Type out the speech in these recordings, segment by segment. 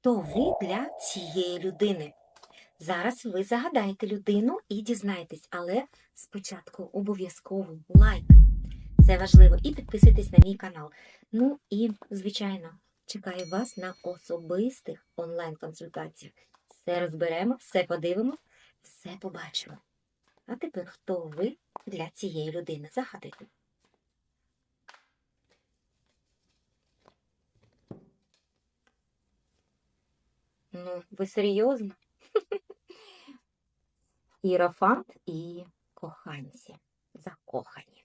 хто ви для цієї людини. Зараз ви загадаєте людину і дізнаєтесь, але спочатку обов'язково лайк. Це важливо. І підписуйтесь на мій канал. Ну і, звичайно, чекаю вас на особистих онлайн-консультаціях. Все розберемо, все подивимось, все побачимо. А тепер хто ви для цієї людини? Загадуйте. Ну, ви серйозно? Іерофант і коханці. Закохані.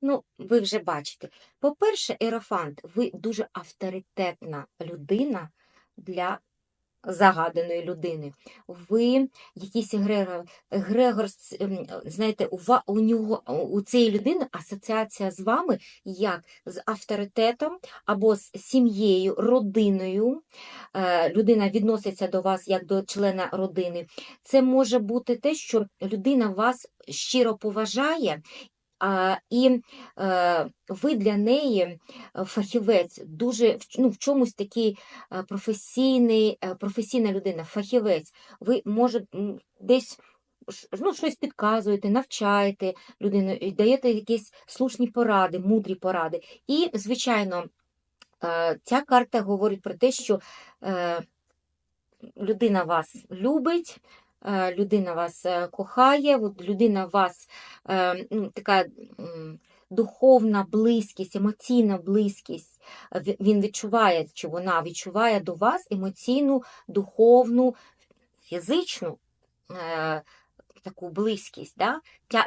Ну, ви вже бачите. По-перше, Ерофант, ви дуже авторитетна людина для загаданої людини. Ви якийсь егрегор, егрегор знаєте, у, у нього у цієї людини асоціація з вами як з авторитетом або з сім'єю, родиною. Е, Людина відноситься до вас як до члена родини. Це може бути те, що людина вас щиро поважає. І е, ви для неї е, фахівець, дуже ну, в чомусь такий е, професійний, професійна людина, фахівець. Ви може десь ну, щось підказуєте, навчаєте людину, даєте якісь слушні поради, мудрі поради. І, звичайно, ця карта говорить про те, що людина вас любить. Е, Людина вас е, кохає, людина вас е, ну, така духовна близькість, емоційна близькість. Він відчуває, чи вона відчуває до вас емоційну, духовну, фізичну таку близькість, да?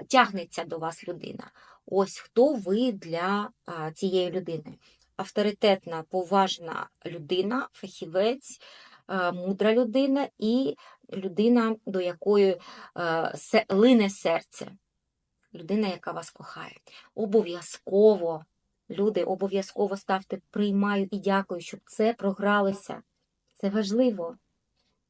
Тягнеться до вас людина. Ось хто ви для цієї людини. Авторитетна, поважна людина, фахівець, мудра людина і людина, до якої е, лине серце. Людина, яка вас кохає. Обов'язково, люди, обов'язково ставте приймаю і дякую, щоб це програлося. Це важливо.